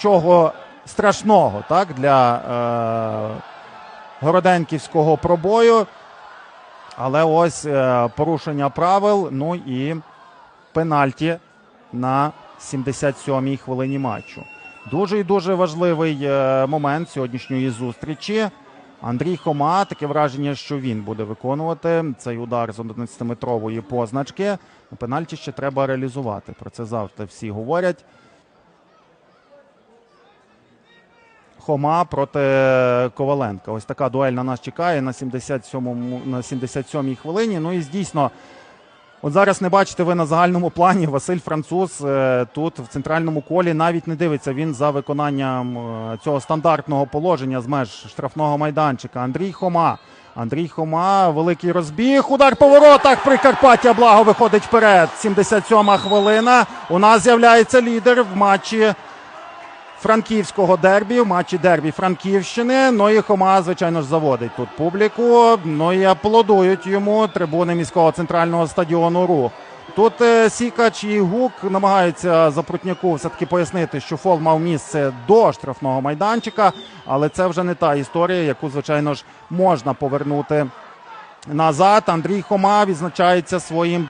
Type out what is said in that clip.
Чого страшного так, для е, Городенківського пробою. Але ось е, порушення правил. Ну і пенальті на 77-й хвилині матчу. Дуже і дуже важливий е, момент сьогоднішньої зустрічі. Андрій Хома, таке враження, що він буде виконувати цей удар з 11-метрової позначки. Пенальті ще треба реалізувати. Про це завжди всі говорять. Хома проти Коваленка. Ось така дуель на нас чекає на 77-му на 77-й хвилині. Ну і дійсно, от зараз не бачите ви на загальному плані. Василь Француз е, тут в центральному колі навіть не дивиться. Він за виконанням е, цього стандартного положення з меж штрафного майданчика. Андрій Хома. Андрій Хома, великий розбіг. Удар по воротах. Прикарпаття Благо виходить вперед. 77-ма хвилина. У нас з'являється лідер в матчі франківського дербі, в матчі дербі Франківщини. Ну і Хома, звичайно ж, заводить тут публіку. Ну і аплодують йому трибуни міського центрального стадіону Рух. Тут е, Сікач і Гук намагаються Запрутняку все-таки пояснити, що фол мав місце до штрафного майданчика, але це вже не та історія, яку, звичайно ж, можна повернути назад. Андрій Хома відзначається своїм